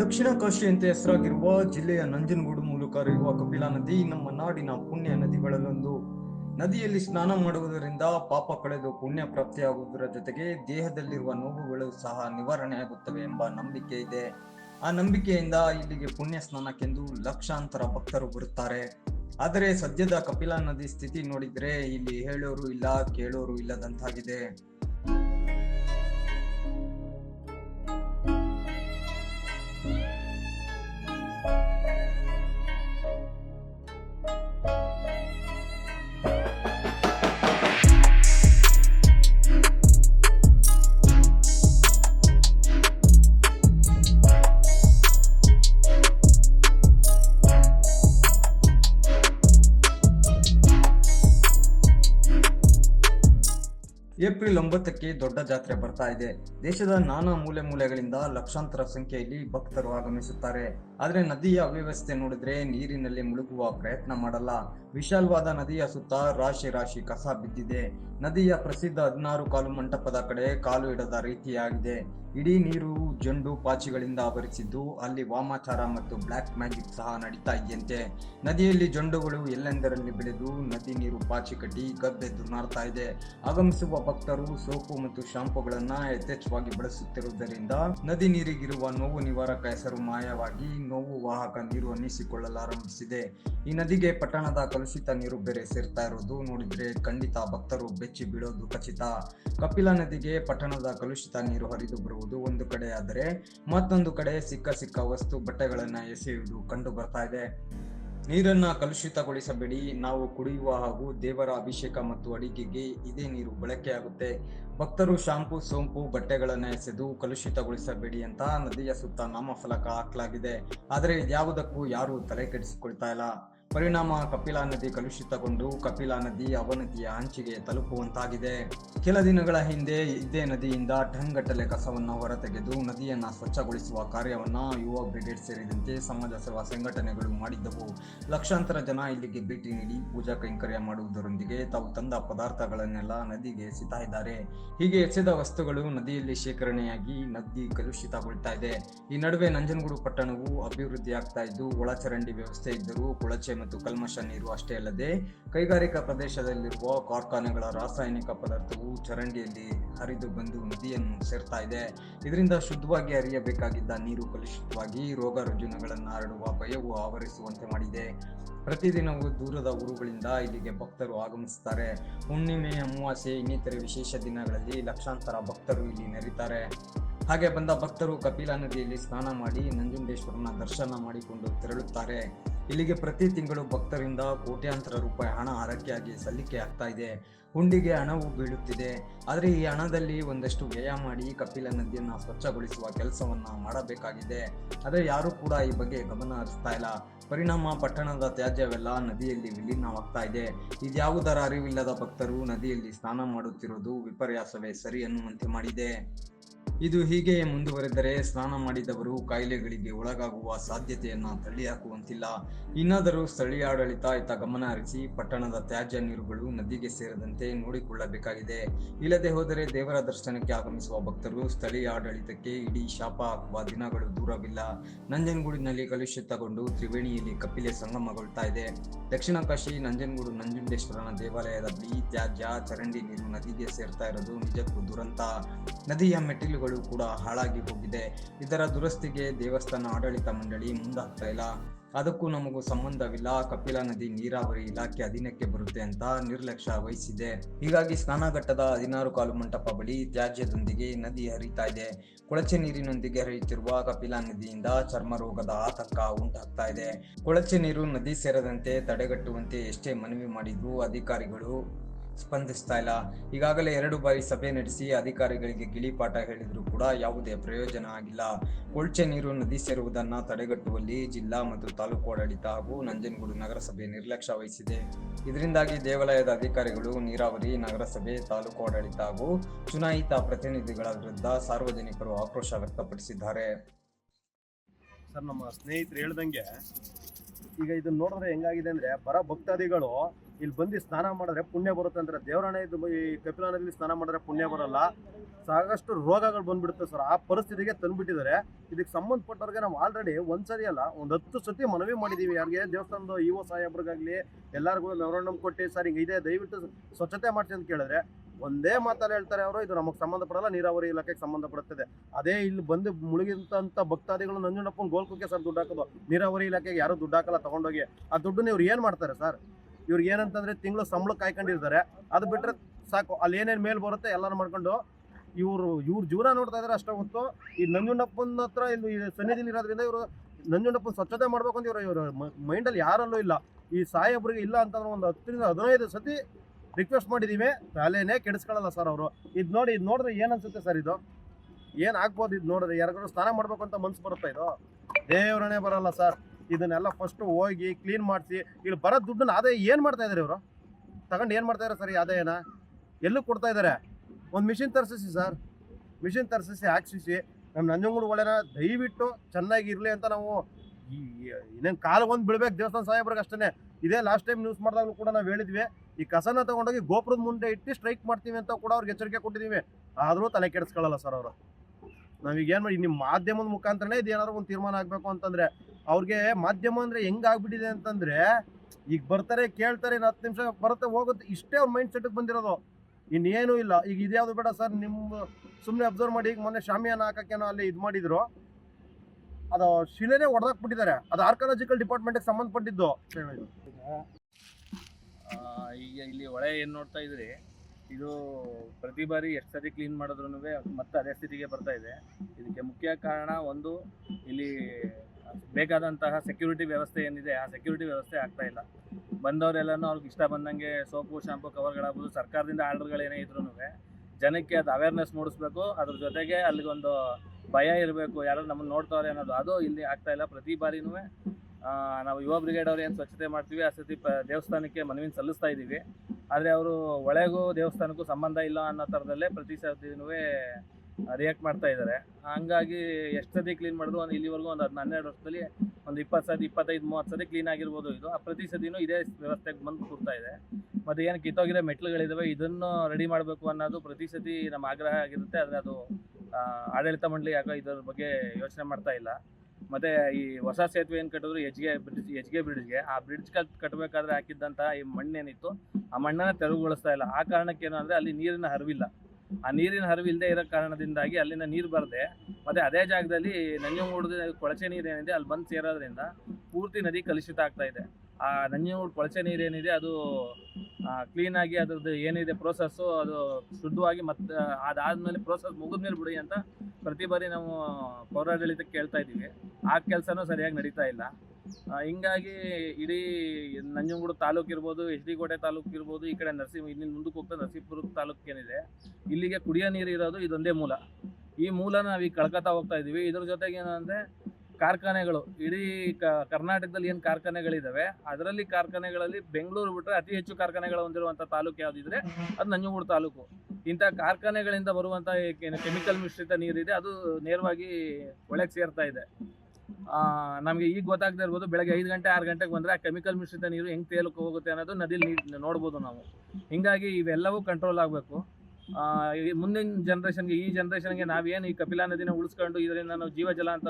ದಕ್ಷಿಣ ಕಾಶಿ ಅಂತ ಹೆಸರಾಗಿರುವ ಜಿಲ್ಲೆಯ ನಂಜನಗೂಡು ಮೂಲಕ ಹರಿಯುವ ಕಪಿಲಾ ನದಿ ನಮ್ಮ ನಾಡಿನ ಪುಣ್ಯ ನದಿಗಳಲ್ಲೊಂದು. ನದಿಯಲ್ಲಿ ಸ್ನಾನ ಮಾಡುವುದರಿಂದ ಪಾಪ ಕಳೆದು ಪುಣ್ಯ ಪ್ರಾಪ್ತಿಯಾಗುವುದರ ಜೊತೆಗೆ ದೇಹದಲ್ಲಿರುವ ನೋವುಗಳು ಸಹ ನಿವಾರಣೆಯಾಗುತ್ತವೆ ಎಂಬ ನಂಬಿಕೆ ಇದೆ. ಆ ನಂಬಿಕೆಯಿಂದ ಇಲ್ಲಿಗೆ ಪುಣ್ಯ ಸ್ನಾನಕ್ಕೆಂದು ಲಕ್ಷಾಂತರ ಭಕ್ತರು ಬರುತ್ತಾರೆ. ಆದರೆ ಸದ್ಯದ ಕಪಿಲಾ ನದಿ ಸ್ಥಿತಿ ನೋಡಿದ್ರೆ ಇಲ್ಲಿ ಹೇಳೋರು ಇಲ್ಲ, ಕೇಳೋರು ಇಲ್ಲದಂತಾಗಿದೆ. ಏಪ್ರಿಲ್ ಒಂಬತ್ತಕ್ಕೆ ದೊಡ್ಡ ಜಾತ್ರೆ ಬರ್ತಾ ಇದೆ. ದೇಶದ ನಾನಾ ಮೂಲೆ ಮೂಲೆಗಳಿಂದ ಲಕ್ಷಾಂತರ ಸಂಖ್ಯೆಯಲ್ಲಿ ಭಕ್ತರು ಆಗಮಿಸುತ್ತಾರೆ. ಆದ್ರೆ ನದಿಯ ಅವ್ಯವಸ್ಥೆ ನೋಡಿದ್ರೆ ನೀರಿನಲ್ಲಿ ಮುಳುಗುವ ಪ್ರಯತ್ನ ಮಾಡಲ್ಲ. ವಿಶಾಲವಾದ ನದಿಯ ಸುತ್ತ ರಾಶಿ ರಾಶಿ ಕಸ ಬಿದ್ದಿದೆ. ನದಿಯ ಪ್ರಸಿದ್ಧ ಹದಿನಾರು ಕಾಲು ಮಂಟಪದ ಕಡೆ ಕಾಲು ಇಡದ ರೀತಿಯಾಗಿದೆ. ಇಡೀ ನೀರು ಜಂಡು ಪಾಚಿಗಳಿಂದ ಆವರಿಸಿದ್ದು ಅಲ್ಲಿ ವಾಮಾಚಾರ ಮತ್ತು ಬ್ಲ್ಯಾಕ್ ಮ್ಯಾಜಿಕ್ ಸಹ ನಡೀತಾ ಇದೆಯಂತೆ. ನದಿಯಲ್ಲಿ ಜಂಡುಗಳು ಎಲ್ಲೆಂದರಲ್ಲಿ ಬೆಳೆದು ನದಿ ನೀರು ಪಾಚಿ ಕಟ್ಟಿ ಗದ್ದೆದ್ದು ನಾರ್ತಾ ಇದೆ. ಆಗಮಿಸುವ ಭಕ್ತರು ಸೋಪು ಮತ್ತು ಶಾಂಪುಗಳನ್ನ ಯಥೇಚ್ಛವಾಗಿ ಬಳಸುತ್ತಿರುವುದರಿಂದ ನದಿ ನೀರಿಗಿರುವ ನೋವು ನಿವಾರಕ ಹೆಸರು ಮಾಯವಾಗಿ ನೋವು, ವಾಹಕ ನೀರು ಅನ್ನಿಸಿಕೊಳ್ಳಲಾರಂಭಿಸಿದೆ ಈ ನದಿಗೆ ಪಟ್ಟಣದ ಕಲುಷಿತ ನೀರು ಬೇರೆ ಸೇರ್ತಾ ಇರೋದು ನೋಡಿದ್ರೆ ಖಂಡಿತ ಭಕ್ತರು ಬೆಚ್ಚಿ ಬೀಳೋದು ಖಚಿತ. ಕಪಿಲಾ ನದಿಗೆ ಪಟ್ಟಣದ ಕಲುಷಿತ ನೀರು ಹರಿದು ಬರುವುದು ಒಂದು ಕಡೆ, ಆದರೆ ಮತ್ತೊಂದು ಕಡೆ ಸಿಕ್ಕ ಸಿಕ್ಕ ವಸ್ತು ಬಟ್ಟೆಗಳನ್ನ ಎಸೆಯುವುದು ಕಂಡು ಬರ್ತಾ ಇದೆ. ನೀರನ್ನ ಕಲುಷಿತಗೊಳಿಸಬೇಡಿ. ನಾವು ಕುಡಿಯುವ ಹಾಗೂ ದೇವರ ಅಭಿಷೇಕ ಮತ್ತು ಅಡಿಗೆಗೆ ಇದೇ ನೀರು ಬಳಕೆಯಾಗುತ್ತೆ ಭಕ್ತರು ಶಾಂಪು, ಸೋಂಪು, ಬಟ್ಟೆಗಳನ್ನು ಎಸೆದು ಕಲುಷಿತಗೊಳಿಸಬೇಡಿ ಅಂತ ನದಿಯ ಸುತ್ತ ನಾಮಫಲಕ ಹಾಕಲಾಗಿದೆ. ಆದರೆ ಇದ್ಯಾವುದಕ್ಕೂ ಯಾರು ತಲೆ ಕೆಡಿಸಿಕೊಳ್ತಾ ಇಲ್ಲ. ಪರಿಣಾಮ ಕಪಿಲಾ ನದಿ ಕಲುಷಿತಗೊಂಡು ಕಪಿಲಾ ನದಿ ಅವನತಿಯ ಅಂಚಿಗೆ ತಲುಪುವಂತಾಗಿದೆ. ಕೆಲ ದಿನಗಳ ಹಿಂದೆ ಇದೇ ನದಿಯಿಂದ ಟನ್ಗಟ್ಟಲೆ ಕಸವನ್ನು ಹೊರತೆಗೆದು ನದಿಯನ್ನು ಸ್ವಚ್ಛಗೊಳಿಸುವ ಕಾರ್ಯವನ್ನ ಯುವ ಬ್ರಿಗೇಡ್ ಸೇರಿದಂತೆ ಸಮಾಜ ಸೇವಾ ಸಂಘಟನೆಗಳು ಮಾಡಿದ್ದವು. ಲಕ್ಷಾಂತರ ಜನ ಇಲ್ಲಿಗೆ ಭೇಟಿ ನೀಡಿ ಪೂಜಾ ಕೈಂಕರ್ಯ ಮಾಡುವುದರೊಂದಿಗೆ ತಾವು ತಂದ ಪದಾರ್ಥಗಳನ್ನೆಲ್ಲ ನದಿಗೆ ಎಸಿತಾ ಇದ್ದಾರೆ ಹೀಗೆ ಎಸೆದ ವಸ್ತುಗಳು ನದಿಯಲ್ಲಿ ಶೇಖರಣೆಯಾಗಿ ನದಿ ಕಲುಷಿತಗೊಳ್ತಾ ಇದೆ. ಈ ನಡುವೆ ನಂಜನಗೂಡು ಪಟ್ಟಣವು ಅಭಿವೃದ್ಧಿ ಆಗ್ತಾ ಇದ್ದು, ಒಳಚರಂಡಿ ವ್ಯವಸ್ಥೆ ಇದ್ದರೂ ಕೊಳಚೆ ಮತ್ತು ಕಲ್ಮಶ ನೀರು ಅಷ್ಟೇ ಅಲ್ಲದೆ ಕೈಗಾರಿಕಾ ಪ್ರದೇಶದಲ್ಲಿರುವ ಕಾರ್ಖಾನೆಗಳ ರಾಸಾಯನಿಕ ಪದಾರ್ಥವು ಚರಂಡಿಯಲ್ಲಿ ಹರಿದು ಬಂದು ನದಿಯನ್ನು ಸೇರ್ತಾ ಇದೆ. ಇದರಿಂದ ಶುದ್ಧವಾಗಿ ಹರಿಯಬೇಕಾಗಿದ್ದ ನೀರು ಕಲುಷಿತವಾಗಿ ರೋಗ ರುಜಿನಗಳನ್ನು ಹರಡುವ ಭಯವು ಆವರಿಸುವಂತೆ ಮಾಡಿದೆ. ಪ್ರತಿದಿನವೂ ದೂರದ ಊರುಗಳಿಂದ ಇಲ್ಲಿಗೆ ಭಕ್ತರು ಆಗಮಿಸುತ್ತಾರೆ. ಹುಣ್ಣಿಮೆ, ಅಮಾವಾಸ್ಯೆ, ಇನ್ನಿತರೆ ವಿಶೇಷ ದಿನಗಳಲ್ಲಿ ಲಕ್ಷಾಂತರ ಭಕ್ತರು ಇಲ್ಲಿ ನೆರೀತಾರೆ ಹಾಗೆ ಬಂದ ಭಕ್ತರು ಕಪಿಲಾ ನದಿಯಲ್ಲಿ ಸ್ನಾನ ಮಾಡಿ ನಂಜುಂಡೇಶ್ವರನ ದರ್ಶನ ಮಾಡಿಕೊಂಡು ತೆರಳುತ್ತಾರೆ. ಇಲ್ಲಿಗೆ ಪ್ರತಿ ತಿಂಗಳು ಭಕ್ತರಿಂದ ಕೋಟ್ಯಾಂತರ ರೂಪಾಯಿ ಹಣ ಹರಕೆಯಾಗಿ ಸಲ್ಲಿಕೆ ಆಗ್ತಾ ಇದೆ. ಹುಂಡಿಗೆ ಹಣವು ಬೀಳುತ್ತಿದೆ. ಆದರೆ ಈ ಹಣದಲ್ಲಿ ಒಂದಷ್ಟು ವ್ಯಯ ಮಾಡಿ ಕಪಿಲ ನದಿಯನ್ನು ಸ್ವಚ್ಛಗೊಳಿಸುವ ಕೆಲಸವನ್ನು ಮಾಡಬೇಕಾಗಿದೆ. ಆದರೆ ಯಾರೂ ಕೂಡ ಈ ಬಗ್ಗೆ ಗಮನ ಹರಿಸ್ತಾ ಇಲ್ಲ. ಪರಿಣಾಮ ಪಟ್ಟಣದ ತ್ಯಾಜ್ಯವೆಲ್ಲ ನದಿಯಲ್ಲಿ ವಿಲೀನವಾಗ್ತಾ ಇದೆ. ಇದ್ಯಾವುದರ ಅರಿವಿಲ್ಲದ ಭಕ್ತರು ನದಿಯಲ್ಲಿ ಸ್ನಾನ ಮಾಡುತ್ತಿರುವುದು ವಿಪರ್ಯಾಸವೇ ಸರಿ ಅನ್ನುವಂತೆ ಮಾಡಿದೆ. ಇದು ಹೀಗೆಯೇ ಮುಂದುವರೆದರೆ ಸ್ನಾನ ಮಾಡಿದವರು ಕಾಯಿಲೆಗಳಿಗೆ ಒಳಗಾಗುವ ಸಾಧ್ಯತೆಯನ್ನ ತಳ್ಳಿಹಾಕುವಂತಿಲ್ಲ. ಇನ್ನಾದರೂ ಸ್ಥಳೀಯ ಆಡಳಿತ ಇತ್ತ ಗಮನ ಹರಿಸಿ ಪಟ್ಟಣದ ತ್ಯಾಜ್ಯ ನೀರುಗಳು ನದಿಗೆ ಸೇರದಂತೆ ನೋಡಿಕೊಳ್ಳಬೇಕಾಗಿದೆ. ಇಲ್ಲದೆ ಹೋದರೆ ದೇವರ ದರ್ಶನಕ್ಕೆ ಆಗಮಿಸುವ ಭಕ್ತರು ಸ್ಥಳೀಯ ಆಡಳಿತಕ್ಕೆ ಇಡೀ ಶಾಪ ಹಾಕುವ ದಿನಗಳು ದೂರವಿಲ್ಲ. ನಂಜನಗೂಡಿನಲ್ಲಿ ಕಲುಷಿತಗೊಂಡು ತ್ರಿವೇಣಿಯಲ್ಲಿ ಕಪಿಲೆ ಸಂಗಮಗೊಳ್ತಾ ಇದೆ. ದಕ್ಷಿಣ ಕಾಶಿ ನಂಜನಗೂಡು ನಂಜುಂಡೇಶ್ವರನ ದೇವಾಲಯದ ಬಿ ತ್ಯಾಜ್ಯ, ಚರಂಡಿ ನೀರು ನದಿಗೆ ಸೇರ್ತಾ ಇರೋದು ನಿಜಕ್ಕೂ ದುರಂತ. ನದಿಯ ಮೆಟ್ಟಿಲುಗಳು ಕೂಡ ಹಾಳಾಗಿ ಹೋಗಿದೆ. ಇದರ ದುರಸ್ತಿಗೆ ದೇವಸ್ಥಾನ ಆಡಳಿತ ಮಂಡಳಿ ಮುಂದಾಗ್ತಾ ಇಲ್ಲ. ಅದಕ್ಕೂ ನಮಗೂ ಸಂಬಂಧವಿಲ್ಲ. ಕಪಿಲಾ ನದಿ ನೀರಾವರಿ ಇಲಾಖೆ ಅಧೀನಕ್ಕೆ ಬರುತ್ತೆ ಅಂತ ನಿರ್ಲಕ್ಷ್ಯ ವಹಿಸಿದೆ. ಹೀಗಾಗಿ ಸ್ನಾನಘಟ್ಟದ ಹದಿನಾರು ಕಾಲು ಮಂಟಪ ಬಳಿ ತ್ಯಾಜ್ಯದೊಂದಿಗೆ ನದಿ ಹರಿತಾ ಇದೆ. ಕೊಳಚೆ ನೀರಿನೊಂದಿಗೆ ಹರಿಯುತ್ತಿರುವ ಕಪಿಲಾ ನದಿಯಿಂದ ಚರ್ಮ ರೋಗದ ಆತಂಕ ಉಂಟಾಗ್ತಾ ಇದೆ. ಕೊಳಚೆ ನೀರು ನದಿ ಸೇರದಂತೆ ತಡೆಗಟ್ಟುವಂತೆ ಎಷ್ಟೇ ಮನವಿ ಮಾಡಿದ್ರು ಅಧಿಕಾರಿಗಳು ಸ್ಪಂದಿಸ್ತಾ ಇಲ್ಲ. ಈಗಾಗಲೇ ಎರಡು ಬಾರಿ ಸಭೆ ನಡೆಸಿ ಅಧಿಕಾರಿಗಳಿಗೆ ಗಿಳಿಪಾಠ ಹೇಳಿದ್ರು ಕೂಡ ಯಾವುದೇ ಪ್ರಯೋಜನ ಆಗಿಲ್ಲ. ಕೊಳ್ಚೆ ನೀರು ನದಿ ಸೇರುವುದನ್ನು ತಡೆಗಟ್ಟುವಲ್ಲಿ ಜಿಲ್ಲಾ ಮತ್ತು ತಾಲೂಕು ಆಡಳಿತ ಹಾಗೂ ನಂಜನಗೂಡು ನಗರಸಭೆ ನಿರ್ಲಕ್ಷ್ಯ ವಹಿಸಿದೆ. ಇದರಿಂದಾಗಿ ದೇವಾಲಯದ ಅಧಿಕಾರಿಗಳು, ನೀರಾವರಿ, ನಗರಸಭೆ, ತಾಲೂಕು ಆಡಳಿತ ಹಾಗೂ ಚುನಾಯಿತ ಪ್ರತಿನಿಧಿಗಳ ವಿರುದ್ಧ ಸಾರ್ವಜನಿಕರು ಆಕ್ರೋಶ ವ್ಯಕ್ತಪಡಿಸಿದ್ದಾರೆ. ಸರ್, ನಮ್ಮ ಸ್ನೇಹಿತರು ಹೇಳ್ದಂಗೆ ಈಗ ಇದನ್ನ ನೋಡಿದ್ರೆ ಹೆಂಗಾಗಿದೆ ಅಂದ್ರೆ ಬರ ಭಕ್ತಾದಿಗಳು ಇಲ್ಲಿ ಬಂದು ಸ್ನಾನ ಮಾಡಿದ್ರೆ ಪುಣ್ಯ ಬರುತ್ತೆ ಅಂದ್ರೆ ದೇವರಾಣೆ ಇದು ಈ ಕಪಿಲಾ ನದಿಲಿ ಸ್ನಾನ ಮಾಡಿದ್ರೆ ಪುಣ್ಯ ಬರಲ್ಲ. ಸಾಕಷ್ಟು ರೋಗಗಳು ಬಂದ್ಬಿಡುತ್ತೆ ಸರ್. ಆ ಪರಿಸ್ಥಿತಿಗೆ ತಂದುಬಿಟ್ಟಿದ್ದಾರೆ. ಇದಕ್ಕೆ ಸಂಬಂಧಪಟ್ಟವ್ರಿಗೆ ನಾವು ಆಲ್ರೆಡಿ ಒಂದ್ಸರಿ ಅಲ್ಲ, ಒಂದು ಹತ್ತು ಸತಿ ಮನವಿ ಮಾಡಿದೀವಿ. ಯಾರಿಗೆ ದೇವಸ್ಥಾನದ ಇ ಒ ಸಾಹೇಬ್ರಿಗಾಗ್ಲಿ, ಎಲ್ಲರಿಗೂ ಮೆಮೊರಾಂಡಮ್ ಕೊಟ್ಟು, ಸರ್, ಹಿಂಗೆ ಇದೆ, ದಯವಿಟ್ಟು ಸ್ವಚ್ಛತೆ ಮಾಡ್ಸಿ ಅಂತ ಕೇಳಿದ್ರೆ ಒಂದೇ ಮಾತಲ್ಲಿ ಹೇಳ್ತಾರೆ ಅವರು, ಇದು ನಮಗೆ ಸಂಬಂಧಪಡಲ್ಲ, ನೀರಾವರಿ ಇಲಾಖೆಗೆ ಸಂಬಂಧಪಡುತ್ತದೆ. ಅದೇ ಇಲ್ಲಿ ಬಂದು ಮುಳುಗಿದಂತ ಭಕ್ತಾದಿಗಳು ನಂಜುಂಡಪ್ಪನ ಗೋಲ್ಕೋಕೆ ಸರ್ ದುಡ್ಡು ಹಾಕೋದು. ನೀರಾವರಿ ಇಲಾಖೆಗೆ ಯಾರು ದುಡ್ಡು ಹಾಕಲ್ಲ, ತಗೊಂಡೋಗಿ. ಆ ದುಡ್ಡನ್ನ ಇವ್ರು ಏನು ಮಾಡ್ತಾರೆ ಸರ್? ಇವ್ರಿಗೆ ಏನಂತಂದ್ರೆ ತಿಂಗಳು ಸಂಬಳ ಕಾಯ್ಕೊಂಡಿರ್ತಾರೆ. ಅದು ಬಿಟ್ರೆ ಸಾಕು. ಅಲ್ಲಿ ಏನೇನು ಮೇಲ್ ಬರುತ್ತೆ ಎಲ್ಲಾನು ಮಾಡ್ಕೊಂಡು ಇವರು, ಇವ್ರ ಜೀವನ ನೋಡ್ತಾ ಇದಾರೆ ಅಷ್ಟೇ ಗೊತ್ತು ಈ ನಂಜುಂಡಪ್ಪನ ಹತ್ರ ಇಲ್ಲಿ ಸನ್ನಿಧಿಲಿ ಇರೋದ್ರಿಂದ ಇವರು ನಂಜುಂಡಪ್ಪನ ಸ್ವಚ್ಛತೆ ಮಾಡ್ಬೇಕು ಅಂತ ಇವರು ಇವರು ಮೈಂಡಲ್ಲಿ ಯಾರಲ್ಲೂ ಇಲ್ಲ. ಈ ಸಾಹೇಬ್ರಿಗೆ ಇಲ್ಲ ಅಂತಂದ್ರೆ ಒಂದು ಹತ್ತರಿಂದ ಹದಿನೈದು ಸತಿ ರಿಕ್ವೆಸ್ಟ್ ಮಾಡಿದೀವಿ. ತಲೆನೇ ಕೆಡಿಸ್ಕೊಳ್ಳಲ್ಲ ಸರ್ ಅವರು. ಇದು ನೋಡಿ, ಇದು ನೋಡಿದ್ರೆ ಏನು ಅನ್ಸುತ್ತೆ ಸರ್ ಇದು? ಏನು ಆಗ್ಬೋದು ಇದು ನೋಡಿದ್ರೆ? ಯಾರಿಗಾದ್ರು ಸ್ನಾನ ಮಾಡಬೇಕು ಅಂತ ಮನ್ಸು ಬರುತ್ತಾ ಇದು? ದೇವ್ರನೇ ಬರಲ್ಲ ಸರ್ ಇದನ್ನೆಲ್ಲ ಫಸ್ಟ್ ಹೋಗಿ ಕ್ಲೀನ್ ಮಾಡಿಸಿ, ಇಲ್ಲಿ ಬರೋ ದುಡ್ಡನ್ನ ಅದೇ ಏನು ಮಾಡ್ತಾ ಇದ್ದಾರೆ ಇವರು? ತಗೊಂಡು ಏನು ಮಾಡ್ತಾ ಇದ್ದಾರೆ ಸರ್ ಆದಾಯನ? ಎಲ್ಲೂ ಕೊಡ್ತಾ ಇದ್ದಾರೆ ಒಂದು ಮಿಷಿನ್ ತರಿಸಿಸಿ ಸರ್. ಮಿಷಿನ್ ತರಿಸಿ ಹಾಕ್ಸಿಸಿ. ನಮ್ಮ ನಂಜನಗೂಡು ಒಳ್ಳೆನ ದಯವಿಟ್ಟು ಚೆನ್ನಾಗಿರಲಿ ಅಂತ ನಾವು ಇನ್ನೇನು ಕಾಲ ಒಂದು ಬೀಳ್ಬೇಕು ದೇವಸ್ಥಾನ ಸಾಹೇಬ್ರಿಗೆ ಅಷ್ಟೇ ಇದೇ ಲಾಸ್ಟ್ ಟೈಮ್ ನ್ಯೂಸ್ ಮಾಡಿದಾಗಲೂ ಕೂಡ ನಾವು ಹೇಳಿದ್ವಿ. ಈ ಕಸನ ತಗೊಂಡೋಗಿ ಗೋಪುರದ ಮುಂದೆ ಇಟ್ಟು ಸ್ಟ್ರೈಕ್ ಮಾಡ್ತೀವಿ ಅಂತ ಕೂಡ ಅವ್ರಿಗೆ ಎಚ್ಚರಿಕೆ ಕೊಟ್ಟಿದ್ದೀವಿ ಆದರೂ ತಲೆ ಕೆಡಿಸ್ಕೊಳ್ಳಲ್ಲ ಸರ್ ಅವರು. ನಾವೀಗ ಏನು ಮಾಡಿ ನಿಮ್ಮ ಮಾಧ್ಯಮದ ಮುಖಾಂತರನೇ ಇದು ಏನಾದ್ರು ಒಂದು ತೀರ್ಮಾನ ಆಗಬೇಕು ಅಂತಂದ್ರೆ ಅವ್ರಿಗೆ ಮಾಧ್ಯಮ ಅಂದರೆ ಹೆಂಗ್ ಆಗ್ಬಿಟ್ಟಿದೆ ಅಂತಂದ್ರೆ, ಈಗ ಬರ್ತಾರೆ, ಕೇಳ್ತಾರೆ, ಇನ್ನು ಹತ್ತು ನಿಮಿಷ ಬರುತ್ತೆ, ಹೋಗುತ್ತೆ, ಇಷ್ಟೇ ಅವ್ರ ಮೈಂಡ್ ಸೆಟ್ಗೆ ಬಂದಿರೋದು. ಇನ್ನೇನೂ ಇಲ್ಲ. ಈಗ ಇದ್ಯಾವುದು ಬೇಡ ಸರ್ ನಿಮ್ಮ ಸುಮ್ಮನೆ ಅಬ್ಸರ್ವ್ ಮಾಡಿ, ಈಗ ಮೊನ್ನೆ ಶಾಮಿಯಾನ ಹಾಕಕ್ಕೇನೋ ಅಲ್ಲಿ ಇದು ಮಾಡಿದ್ರು. ಅದು ಶಿಲೆನೇ ಹೊಡೆದಾಕ್ಬಿಟ್ಟಿದ್ದಾರೆ ಅದು ಆರ್ಕಾಲಜಿಕಲ್ ಡಿಪಾರ್ಟ್ಮೆಂಟ್ಗೆ ಸಂಬಂಧಪಟ್ಟಿದ್ದು. ಈಗ ಇಲ್ಲಿ ಹೊಳೆ ಏನು ನೋಡ್ತಾ ಇದ್ರಿ? ಇದು ಪ್ರತಿ ಬಾರಿ ಎಷ್ಟು ಸರಿ ಕ್ಲೀನ್ ಮಾಡಿದ್ರು ಮತ್ತೆ ಅದೇ ಸ್ಥಿತಿಗೆ ಬರ್ತಾ ಇದೆ. ಇದಕ್ಕೆ ಮುಖ್ಯ ಕಾರಣ ಒಂದು, ಇಲ್ಲಿ ಬೇಕಾದಂತಹ ಸೆಕ್ಯೂರಿಟಿ ವ್ಯವಸ್ಥೆ ಏನಿದೆ, ಆ ಸೆಕ್ಯೂರಿಟಿ ವ್ಯವಸ್ಥೆ ಆಗ್ತಾ ಇಲ್ಲ. ಬಂದವರೆಲ್ಲನೂ ಅವ್ರಿಗೆ ಇಷ್ಟ ಬಂದಂಗೆ ಸೋಪು ಶಾಂಪು ಕವರ್ಗಳಾಗ್ಬೋದು ಸರ್ಕಾರದಿಂದ ಆರ್ಡರ್ಗಳೇನೇ ಇದ್ರೂ ಜನಕ್ಕೆ ಅದು ಅವೇರ್ನೆಸ್ ಮೂಡಿಸ್ಬೇಕು, ಅದ್ರ ಜೊತೆಗೆ ಅಲ್ಲಿಗೊಂದು ಭಯ ಇರಬೇಕು, ಯಾರು ನಮ್ಮನ್ನು ನೋಡ್ತಾವ್ರೆ ಅನ್ನೋದು, ಅದು ಇಲ್ಲಿ ಆಗ್ತಾ ಇಲ್ಲ. ಪ್ರತಿ ಬಾರಿನೂ ನಾವು ಯುವ ಬ್ರಿಗೇಡ್ ಅವ್ರು ಏನು ಸ್ವಚ್ಛತೆ ಮಾಡ್ತೀವಿ, ಆ ಸತಿ ದೇವಸ್ಥಾನಕ್ಕೆ ಮನವಿನ ಸಲ್ಲಿಸ್ತಾ ಇದ್ದೀವಿ. ಆದರೆ ಅವರು ಒಳಗೂ ದೇವಸ್ಥಾನಕ್ಕೂ ಸಂಬಂಧ ಇಲ್ಲ ಅನ್ನೋ ಥರದಲ್ಲೇ ಪ್ರತಿ ಸತಿನೂ ರಿಯಾಕ್ಟ್ ಮಾಡ್ತಾ ಇದ್ದಾರೆ ಹಂಗಾಗಿ ಎಷ್ಟು ಸತಿ ಕ್ಲೀನ್ ಮಾಡಿದ್ರು ಒಂದು ಇಲ್ಲಿವರೆಗೂ ಒಂದು ಹದಿನ ಹನ್ನೆರಡು ವರ್ಷದಲ್ಲಿ ಒಂದು ಇಪ್ಪತ್ತು ಸತಿ, ಇಪ್ಪತ್ತೈದು ಮೂವತ್ತು ಸತಿ ಕ್ಲೀನ್ ಆಗಿರ್ಬೋದು ಇದು. ಆ ಪ್ರತಿ ಸತಿನೂ ಇದೇ ವ್ಯವಸ್ಥೆಗೆ ಬಂದು ಕೂರ್ತಾ ಇದೆ. ಮತ್ತು ಏನು ಕಿತ್ತೋಗಿರೋ ಮೆಟ್ಲುಗಳಿದಾವೆ, ಇದನ್ನು ರೆಡಿ ಮಾಡಬೇಕು ಅನ್ನೋದು ಪ್ರತಿ ಸತಿ ನಮ್ಮ ಆಗ್ರಹ ಆಗಿರುತ್ತೆ. ಆದರೆ ಅದು ಆಡಳಿತ ಮಂಡಳಿ ಯಾಕೋ ಇದರ ಬಗ್ಗೆ ಯೋಚನೆ ಮಾಡ್ತಾ ಇಲ್ಲ. ಮತ್ತೆ ಈ ಹೊಸ ಸೇತುವೆ ಏನು ಕಟ್ಟಿದ್ರು ಹೆಜ್ಗೆ ಬ್ರಿಡ್ಜ್ಗೆ. ಬ್ರಿಡ್ಜ್ಗೆ ಆ ಬ್ರಿಡ್ಜ್ ಕಟ್ ಕಟ್ಟಬೇಕಾದ್ರೆ ಹಾಕಿದ್ದಂಥ ಈ ಮಣ್ಣೇನಿತ್ತು, ಆ ಮಣ್ಣನ್ನು ತೆರವುಗೊಳಿಸ್ತಾ ಇಲ್ಲ. ಆ ಕಾರಣಕ್ಕೆ ಏನು ಅಂದರೆ ಅಲ್ಲಿ ನೀರಿನ ಹರಿವಿಲ್ಲ. ಆ ನೀರಿನ ಹರಿವಿಲ್ಲದೆ ಇರೋ ಕಾರಣದಿಂದಾಗಿ ಅಲ್ಲಿಂದ ನೀರು ಬರದೆ. ಮತ್ತೆ ಅದೇ ಜಾಗದಲ್ಲಿ ನಂಜನಗೂಡದ ಕೊಳಚೆ ನೀರು ಏನಿದೆ, ಅಲ್ಲಿ ಬಂದು ಸೇರೋದ್ರಿಂದ ಪೂರ್ತಿ ನದಿ ಕಲುಷಿತ ಆಗ್ತಾ ಇದೆ. ಆ ನಂಜನಗೂಡು ಕೊಳಚೆ ನೀರು ಏನಿದೆ, ಅದು ಕ್ಲೀನಾಗಿ ಅದ್ರದ್ದು ಏನಿದೆ ಪ್ರೋಸೆಸ್ಸು ಅದು ಶುದ್ಧವಾಗಿ ಮತ್ತೆ, ಅದಾದಮೇಲೆ ಪ್ರೋಸೆಸ್ ಮುಗಿದ್ಮೇಲೆ ಬಿಡಿ ಅಂತ ಪ್ರತಿ ಬಾರಿ ನಾವು ಪೌರಾಡಳಿತಕ್ಕೆ ಕೇಳ್ತಾ ಇದ್ದೀವಿ. ಆ ಕೆಲಸನೂ ಸರಿಯಾಗಿ ನಡೀತಾ ಇಲ್ಲ. ಹಿಂಗಾಗಿ ಇಡೀ ನಂಜನಗೂಡು ತಾಲೂಕು ಇರ್ಬೋದು, ಎಚ್ ಡಿ ಕೋಟೆ ತಾಲೂಕು ಇರ್ಬೋದು, ಈ ಕಡೆ ನರಸಿಂಹ, ಇಲ್ಲಿ ಮುಂದಕ್ಕೆ ಹೋಗ್ತಾ ನರಸೀಪುರ ತಾಲೂಕು ಏನಿದೆ, ಇಲ್ಲಿಗೆ ಕುಡಿಯೋ ನೀರು ಇರೋದು ಇದೊಂದೇ ಮೂಲ. ಈ ಮೂಲನ ನಾವು ಈಗ ಕಳ್ಕೊತಾ ಹೋಗ್ತಾ ಇದ್ದೀವಿ ಇದ್ರ ಜೊತೆಗೆ ಏನಂದರೆ ಕಾರ್ಖಾನೆಗಳು, ಇಡೀ ಕರ್ನಾಟಕದಲ್ಲಿ ಏನು ಕಾರ್ಖಾನೆಗಳಿದ್ದಾವೆ ಅದರಲ್ಲಿ ಕಾರ್ಖಾನೆಗಳಲ್ಲಿ ಬೆಂಗಳೂರು ಬಿಟ್ಟರೆ ಅತಿ ಹೆಚ್ಚು ಕಾರ್ಖಾನೆಗಳು ಹೊಂದಿರುವಂಥ ತಾಲೂಕು ಯಾವುದಿದ್ರೆ ಅದು ನಂಜನಗೂಡು ತಾಲೂಕು. ಇಂಥ ಕಾರ್ಖಾನೆಗಳಿಂದ ಬರುವಂಥ ಕೆಮಿಕಲ್ ಮಿಶ್ರಿತ ನೀರಿದೆ, ಅದು ನೇರವಾಗಿ ಒಳಗೆ ಸೇರ್ತಾ ಇದೆ. ನಮಗೆ ಈಗ ಗೊತ್ತಾಗದೇ ಇರ್ಬೋದು, ಬೆಳಗ್ಗೆ ಐದು ಗಂಟೆ, ಆರು ಗಂಟೆಗೆ ಬಂದರೆ ಆ ಕೆಮಿಕಲ್ ಮಿಶ್ರಿತ ನೀರು ಹೆಂಗೆ ತೇಲಕ್ಕೆ ಹೋಗುತ್ತೆ ಅನ್ನೋದು ನದಿಲಿ ನೋಡ್ಬೋದು ನಾವು. ಹಿಂಗಾಗಿ ಇವೆಲ್ಲವೂ ಕಂಟ್ರೋಲ್ ಆಗಬೇಕು. ಮುಂದಿನ ಜನ್ರೇಷನ್ಗೆ ಈ ಜನ್ರೇಷನ್ಗೆ ನಾವೇನು ಈ ಕಪಿಲಾ ನದಿನ ಉಳಿಸ್ಕೊಂಡು, ಇದರಿಂದ ನಾವು ಜೀವಜಲ ಅಂತ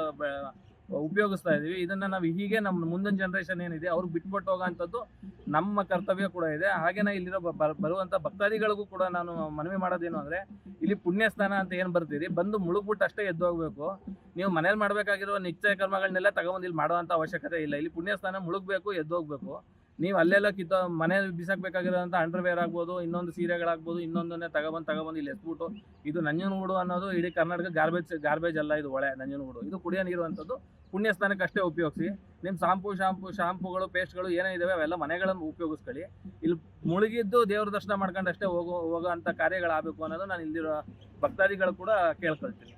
ಉಪಯೋಗಿಸ್ತಾ ಇದೀವಿ. ಇದನ್ನ ನಾವು ಹೀಗೆ ನಮ್ಮ ಮುಂದಿನ ಜನ್ರೇಷನ್ ಏನಿದೆ, ಅವ್ರಿಗೆ ಬಿಟ್ಬಿಟ್ಟು ಹೋಗೋಂಥದ್ದು ನಮ್ಮ ಕರ್ತವ್ಯ ಕೂಡ ಇದೆ. ಹಾಗೇನೆ ಇಲ್ಲಿರೋ ಬ- ಬ- ಬರುವಂಥ ಭಕ್ತಾದಿಗಳಿಗೂ ಕೂಡ ನಾನು ಮನವಿ ಮಾಡೋದೇನು ಅಂದರೆ, ಇಲ್ಲಿ ಪುಣ್ಯ ಸ್ನಾನ ಅಂತ ಏನು ಬರ್ತೀರಿ ಬಂದು ಮುಳುಗ್ಬಿಟ್ಟು ಅಷ್ಟೇ ಎದ್ದು ಹೋಗ್ಬೇಕು ನೀವು ಮನೇಲಿ ಮಾಡಬೇಕಾಗಿರೋ ನಿಶ್ಚಯ ಕರ್ಮಗಳನ್ನೆಲ್ಲ ತಗೊಂಬಂದು ಇಲ್ಲಿ ಮಾಡುವಂಥ ಅವಶ್ಯಕತೆ ಇಲ್ಲ. ಇಲ್ಲಿ ಪುಣ್ಯ ಸ್ನಾನ ಮುಳುಗಬೇಕು ಎದ್ದು ಹೋಗ್ಬೇಕು ನೀವು ಅಲ್ಲೆಲ್ಲ ಕಿತ್ತ, ಮನೆ ಬಿಸಾಕ್ಬೇಕಾಗಿರೋಂಥ ಅಂಡರ್ವೇರ್ ಆಗ್ಬೋದು, ಇನ್ನೊಂದು ಸೀರೆಗಳಾಗ್ಬೋದು, ಇನ್ನೊಂದನ್ನೇ ತಗೊಬಂದು ತಗೊಬಂದು ಇಲ್ಲಿ ಎತ್ಬಿಟ್ಟು, ಇದು ನಂಜನಗೂಡು ಅನ್ನೋದು ಇಡೀ ಕರ್ನಾಟಕ ಗಾರ್ಬೇಜ್ ಗಾರ್ಬೇಜ್ ಅಲ್ಲ, ಇದು ಒಳೆ ನಂಜನಗೂಡು. ಇದು ಕುಡಿಯೋ ನೀರು ಅಂಥದ್ದು ಪುಣ್ಯ ಸ್ನಾನಕ್ಕೆ ಅಷ್ಟೇ ಉಪಯೋಗಿಸಿ. ನಿಮ್ಮ ಶಾಂಪು ಶಾಂಪು, ಶಾಂಪುಗಳು, ಪೇಸ್ಟ್ಗಳು ಏನೇ ಇದಾವೆ ಅವೆಲ್ಲ ಮನೆಗಳನ್ನು ಉಪಯೋಗಿಸ್ಕೊಳ್ಳಿ. ಇಲ್ಲಿ ಮುಳುಗಿದ್ದು ದೇವ್ರ ದರ್ಶನ ಮಾಡ್ಕೊಂಡು ಅಷ್ಟೇ ಹೋಗೋ ಹೋಗೋ ಅಂಥ ಕಾರ್ಯಗಳಾಗಬೇಕು ಅನ್ನೋದು ನಾನು ಇಲ್ಲಿರೋ ಭಕ್ತಾದಿಗಳು ಕೂಡ ಕೇಳ್ಕೊಳ್ತೀನಿ.